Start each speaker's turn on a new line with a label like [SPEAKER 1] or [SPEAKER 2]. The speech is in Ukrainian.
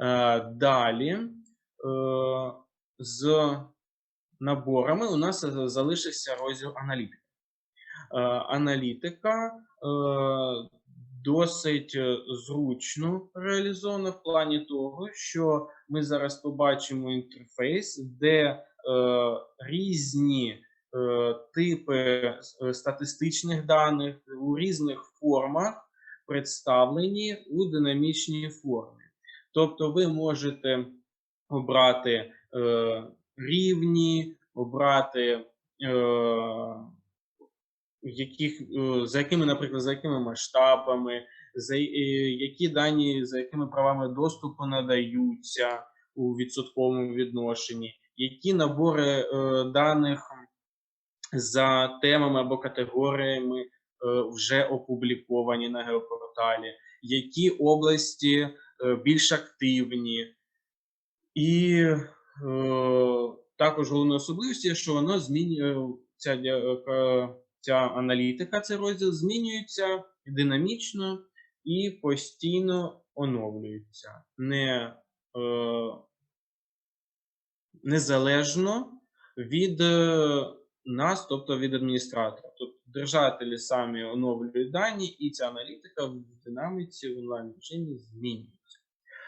[SPEAKER 1] Е, Далі з наборами у нас е, залишився розділ аналітика. Аналітика е, досить е, зручно реалізована в плані того, що ми зараз побачимо інтерфейс, де е, різні типи статистичних даних у різних формах представлені у динамічній формі. Тобто ви можете обрати е, рівні, обрати е, яких, е, за якими, наприклад, за якими масштабами, за е, які дані, за якими правами доступу надаються у відсотковому відношенні, які набори е, даних за темами або категоріями е, вже опубліковані на геопорталі, які області більш активні. І е, також головною особливістю, є, що воно змінює ця, е, ця аналітика, цей розділ змінюється динамічно і постійно оновлюється. Не, е, незалежно від е, нас, тобто від адміністратора. Тобто держателі самі оновлюють дані, і ця аналітика в динаміці в онлайн режимі змінюється.